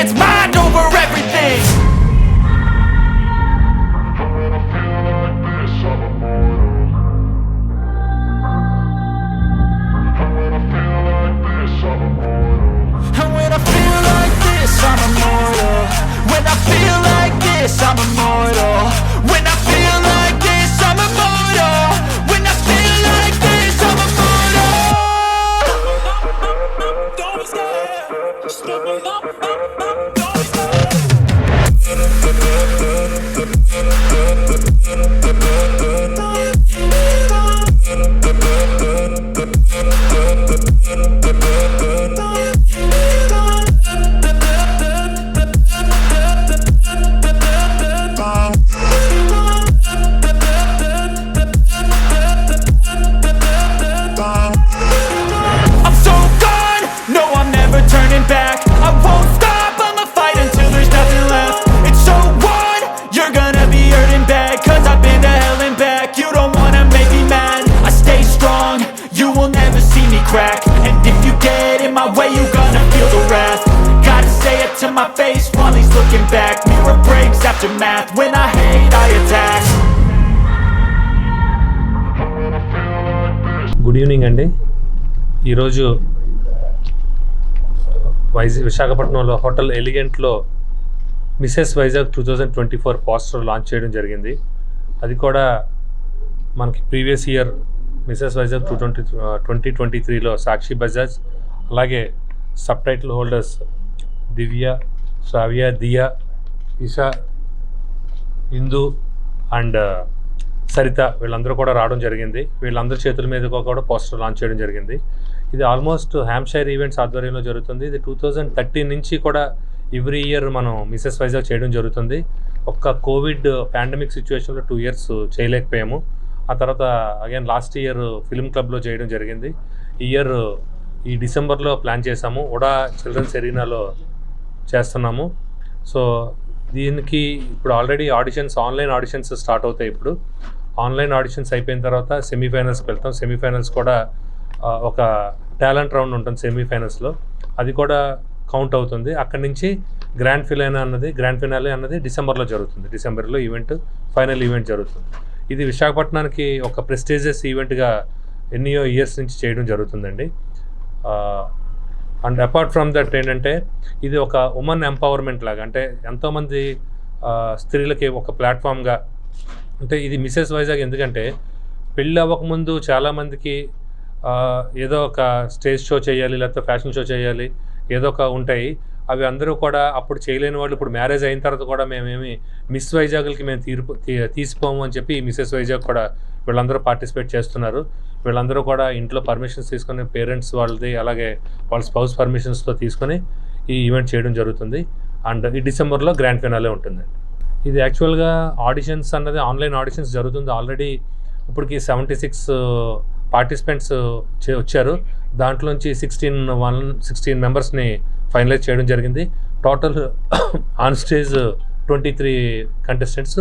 it's mine. Thank path when I hate I attack. Good evening అండి ఈరోజు వైజాగ్ విశాఖపట్నంలో hotel ఎలిగెంట్లో Mrs Vizag two thousand twenty four poster launch చేయడం జరిగింది. అది కూడా మనకి previous year Mrs Vizag two twenty twenty twenty త్రీలో సాక్షి బజాజ్ అలాగే sub title holders Divya Shravya Diya Isha Indu and Saritha వీళ్ళందరూ కూడా రావడం జరిగింది. వీళ్ళందరి చేతుల మీద కూడా పోస్టర్ లాంచ్ చేయడం జరిగింది. ఇది ఆల్మోస్ట్ హ్యామ్షైర్ ఈవెంట్స్ ఆధ్వర్యంలో జరుగుతుంది. ఇది టూ థౌజండ్ థర్టీన్ నుంచి కూడా ఎవ్రీ ఇయర్ మనం మిసెస్ వైజాగ్ చేయడం జరుగుతుంది. ఒక్క కోవిడ్ పాండమిక్ సిచ్యువేషన్లో టూ ఇయర్స్ చేయలేకపోయాము. ఆ తర్వాత అగైన్ లాస్ట్ ఇయర్ ఫిల్మ్ క్లబ్లో చేయడం జరిగింది. ఈ ఇయర్ ఈ డిసెంబర్లో ప్లాన్ చేసాము ఉడా చిల్డ్రన్స్ ఎరీనాలో చేస్తున్నాము. సో దీనికి ఇప్పుడు already auditions online auditions start అవుతాయి ఇప్పుడు. ఆన్లైన్ ఆడిషన్స్ అయిపోయిన తర్వాత సెమీఫైనల్స్కి వెళ్తాం. సెమీఫైనల్స్ కూడా ఒక టాలెంట్ రౌండ్ ఉంటుంది సెమీఫైనల్స్లో అది కూడా కౌంట్ అవుతుంది. అక్కడి నుంచి గ్రాండ్ ఫినాలే అన్నది గ్రాండ్ ఫినాలే అన్నది డిసెంబర్లో జరుగుతుంది. డిసెంబర్లో ఈవెంట్ ఫైనల్ ఈవెంట్ జరుగుతుంది. ఇది విశాఖపట్నానికి ఒక ప్రెస్టీజియస్ ఈవెంట్గా ఎన్నో ఇయర్స్ నుంచి చేయడం జరుగుతుందండి. అండ్ అపార్ట్ ఫ్రమ్ దట్ ఏంటంటే ఇది ఒక ఉమెన్ ఎంపవర్మెంట్ లాగా అంటే ఎంతోమంది స్త్రీలకి ఒక ప్లాట్ఫామ్గా అంటే ఇది మిసెస్ వైజాగ్ ఎందుకంటే పెళ్ళి అవ్వకముందు చాలామందికి ఏదో ఒక స్టేజ్ షో చేయాలి లేకపోతే ఫ్యాషన్ షో చేయాలి ఏదో ఒక ఉంటాయి. అవి అందరూ కూడా అప్పుడు చేయలేని వాళ్ళు ఇప్పుడు మ్యారేజ్ అయిన తర్వాత కూడా మేమేమి మిస్ వైజాగ్లకి మేము తీర్పు తీ- తీసిపోము అని చెప్పి మిసెస్ వైజాగ్ కూడా వీళ్ళందరూ పార్టిసిపేట్ చేస్తున్నారు. వీళ్ళందరూ కూడా ఇంట్లో పర్మిషన్స్ తీసుకొని పేరెంట్స్ వాళ్ళది అలాగే వాళ్ళ స్పౌస్ పర్మిషన్స్తో తీసుకొని ఈ ఈవెంట్ చేయడం జరుగుతుంది. అండ్ ఈ డిసెంబర్లో గ్రాండ్ ఫినాలే ఉంటుంది. ఇది యాక్చువల్గా ఆడిషన్స్ అన్నది ఆన్లైన్ ఆడిషన్స్ జరుగుతుంది. ఆల్రెడీ ఇప్పటికి సెవెంటీ సిక్స్ పార్టిసిపెంట్స్ వచ్చారు. దాంట్లోంచి సిక్స్టీన్ వన్ సిక్స్టీన్ మెంబర్స్ని ఫైనలైజ్ చేయడం జరిగింది. Total on stage twenty three contestants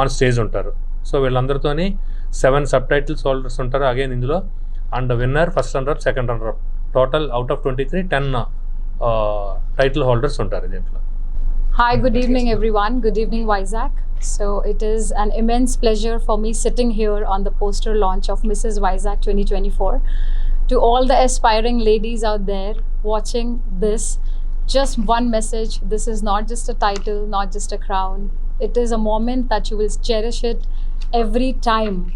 on stage ఉంటారు. So వీళ్ళందరితోని seven sub titles holders ఉంటారు అగైన్ ఇందులో and winner first runner second runner total out of twenty three ten title holders ఉంటారు దీంట్లో Hi, good evening, everyone. Good evening, Vizag. So, it is an immense pleasure for me sitting here on the poster launch of Mrs. Vizag 2024. To all the aspiring ladies out there watching this, just one message this is not just a title, not just a crown. It is a moment that you will cherish it every time,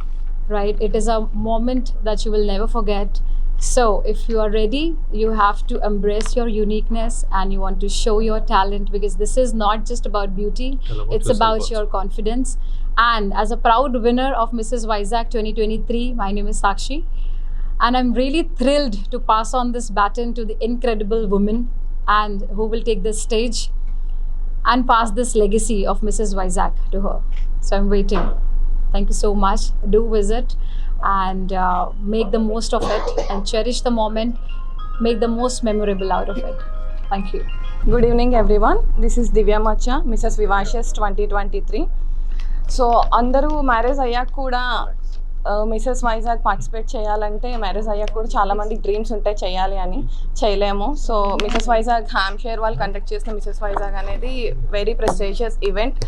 right? It is a moment that you will never forget. So, if you are ready, you have to embrace your uniqueness and you want to show your talent because this is not just about beauty, about it's about your confidence. And as a proud winner of Mrs. Vizag 2023, my name is Sakshi. And I'm really thrilled to pass on this baton to the incredible woman and who will take the stage and pass this legacy of Mrs. Vizag to her. So I'm waiting. Thank you so much. Do visit and uh, make the most of it and cherish the moment. Make the most memorable out of it. Thank you. Good evening everyone this is Divya మచ్చ Mrs vivacious twenty twenty three so అందరూ marriage అయ్యాక కూడా Mrs Vizag participate చేయాలంటే marriage అయ్యాక కూడా చాలా మంది dreams ఉంటాయి చేయాలి అని చేయలేము. So Mrs Vizag Hampshire వాళ్ళు కండక్ట్ చేసిన మిసెస్ వైజాగ్ అనేది వెరీ ప్రెస్టేషియస్ ఈవెంట్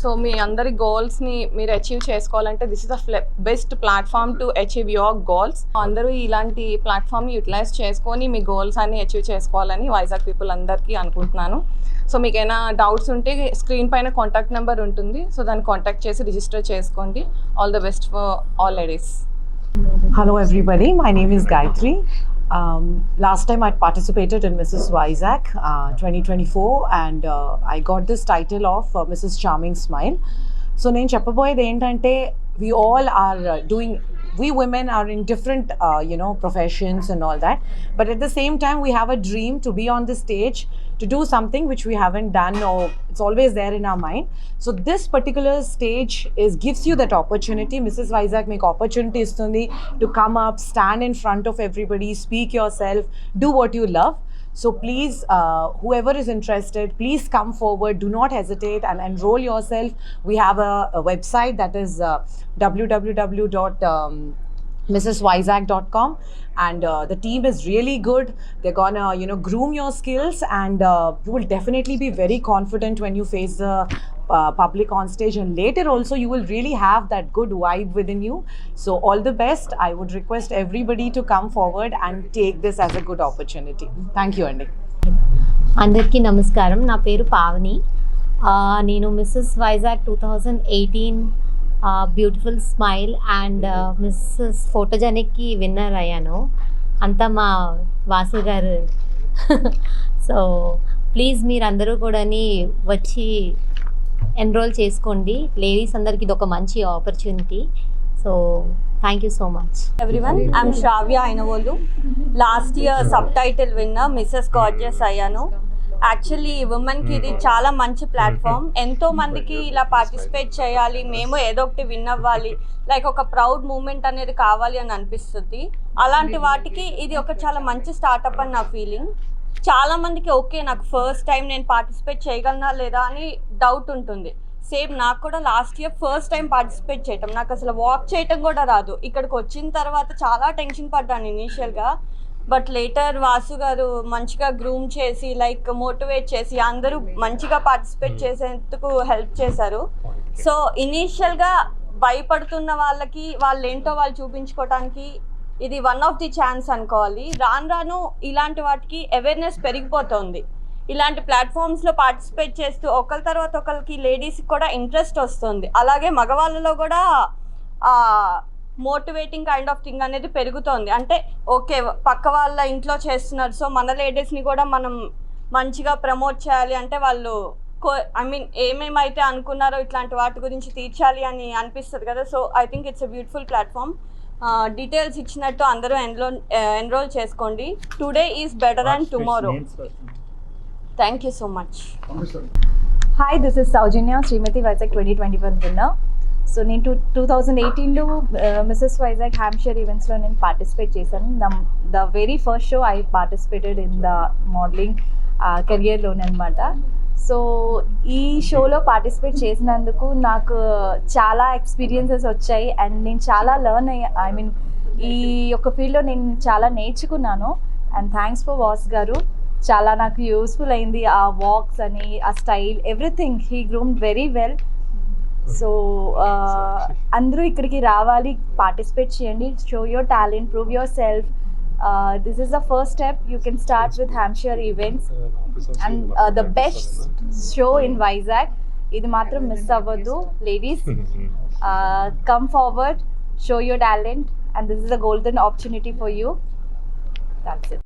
సో మీ అందరి గోల్స్ని మీరు అచీవ్ చేసుకోవాలంటే this is the best platform to achieve your goals అందరూ ఇలాంటి ప్లాట్ఫామ్ని యూటిలైజ్ చేసుకొని మీ గోల్స్ అన్ని అచీవ్ చేసుకోవాలని వైజాగ్ పీపుల్ అందరికీ అనుకుంటున్నాను. సో మీకు ఏమైనా డౌట్స్ ఉంటే స్క్రీన్ పైన కాంటాక్ట్ నెంబర్ ఉంటుంది. సో దాన్ని కాంటాక్ట్ చేసి రిజిస్టర్ చేసుకోండి. All the best for All ladies Hello, everybody. My name is Gayatri. Um, last time I participated in Mrs. Vizag uh, 2024, and uh, I got this title of uh, Mrs. Charming Smile. So నేను చెప్పబోయేది ఏంటంటే we all are uh, doing we women are in different uh, you know professions and all that. But at the same time we have a dream to be on the stage to do something which we haven't done or it's always there in our mind. So this particular stage is gives you that opportunity. Mrs Vizag make opportunity to come up stand in front of everybody speak yourself do what you love so please, uh, whoever is interested, please come forward. Do not hesitate and enroll yourself. We have a, a website that is uh, www. Um, mrswisaac.com and uh, the team is really good they're gonna you know groom your skills and uh, you will definitely be very confident when you face the uh, public on stage and later also you will really have that good vibe within you so all the best i would request everybody to come forward and take this as a good opportunity thank you andy అందరికీ నమస్కారం నా పేరు పావని ఆ, నేను Mrs Vizag two thousand eighteen beautiful smile and Mrs ఫోటోజెనిక్కి winner అయ్యాను అంతా మా వాసు గారు సో ప్లీజ్ మీరందరూ కూడాని వచ్చి ఎన్రోల్ చేసుకోండి. లేడీస్ అందరికీ ఇది ఒక మంచి opportunity so thank you so much everyone I'm Shravya Ainavolu last year sub title winner Mrs gorgeous అయ్యాను యాక్చువల్లీ ఉమెన్కి ఇది చాలా మంచి ప్లాట్ఫామ్ ఎంతో మందికి ఇలా పార్టిసిపేట్ చేయాలి. మేము ఏదో ఒకటి విన్ అవ్వాలి. లైక్ ఒక ప్రౌడ్ మూమెంట్ అనేది కావాలి అని అనిపిస్తుంది. అలాంటి వాటికి ఇది ఒక చాలా మంచి స్టార్టప్ అని నా ఫీలింగ్ చాలా మందికి ఓకే నాకు ఫస్ట్ టైం నేను పార్టిసిపేట్ చేయగలనా లేదా అని డౌట్ ఉంటుంది. సేమ్ నాకు కూడా last year first time participate చేయటం. నాకు అసలు వాక్ చేయటం కూడా రాదు. ఇక్కడికి వచ్చిన తర్వాత చాలా టెన్షన్ పడ్డాను ఇనీషియల్గా బట్ లేటర్ వాసు గారు మంచిగా గ్రూమ్ చేసి లైక్ మోటివేట్ చేసి అందరూ మంచిగా పార్టిసిపేట్ చేసేందుకు హెల్ప్ చేశారు. సో ఇనీషియల్గా భయపడుతున్న వాళ్ళకి వాళ్ళు ఏంటో వాళ్ళు చూపించుకోవడానికి ఇది వన్ ఆఫ్ ది ఛాన్స్ అనుకోవాలి. రాను రాను ఇలాంటి వాటికి అవేర్నెస్ పెరిగిపోతుంది. ఇలాంటి ప్లాట్ఫామ్స్లో పార్టిసిపేట్ చేస్తూ ఒకరి తర్వాత ఒకరికి లేడీస్కి కూడా ఇంట్రెస్ట్ వస్తుంది. అలాగే మగవాళ్ళలో కూడా మోటివేటింగ్ కైండ్ ఆఫ్ థింగ్ అనేది పెరుగుతోంది. అంటే ఓకే పక్క వాళ్ళ ఇంట్లో చేస్తున్నారు. సో మన లేడీస్ని కూడా మనం మంచిగా ప్రమోట్ చేయాలి అంటే వాళ్ళు కో ఐ మీన్ ఏమేమైతే అనుకున్నారో ఇట్లాంటి వాటి గురించి తీర్చాలి అని అనిపిస్తుంది కదా. So I think it's a beautiful platform details ఇచ్చినట్టు అందరూ ఎన్రోల్ ఎన్రోల్ చేసుకోండి. Today is better and tomorrow thank you so much hi this is Soujanya Shrimati Vizag twenty twenty one winner so నేను టూ టూ థౌజండ్ ఎయిటీన్లో Mrs Vizag Hampshire ఈవెంట్స్లో నేను participate చేశాను. The very first show I participated in the modelling కెరియర్లోనే అనమాట so ఈ షోలో participate చేసినందుకు నాకు చాలా ఎక్స్పీరియన్సెస్ వచ్చాయి అండ్ నేను చాలా లెర్న్ అయ్యా ఐ మీన్ ఈ యొక్క ఫీల్డ్లో నేను చాలా నేర్చుకున్నాను అండ్ థ్యాంక్స్ ఫర్ వాస్ గారు. చాలా నాకు యూస్ఫుల్ అయింది ఆ వాక్స్ అని ఆ style everything he groom very well so అందరూ ఇక్కడికి రావాలి పార్టిసిపేట్ చేయండి. Show your talent prove yourself this is the first step you can start with Hampshire events and the best show in Vizag ఇది మాత్రం miss అవ్వద్దు ladies come forward show your talent and this is a golden opportunity for you that's it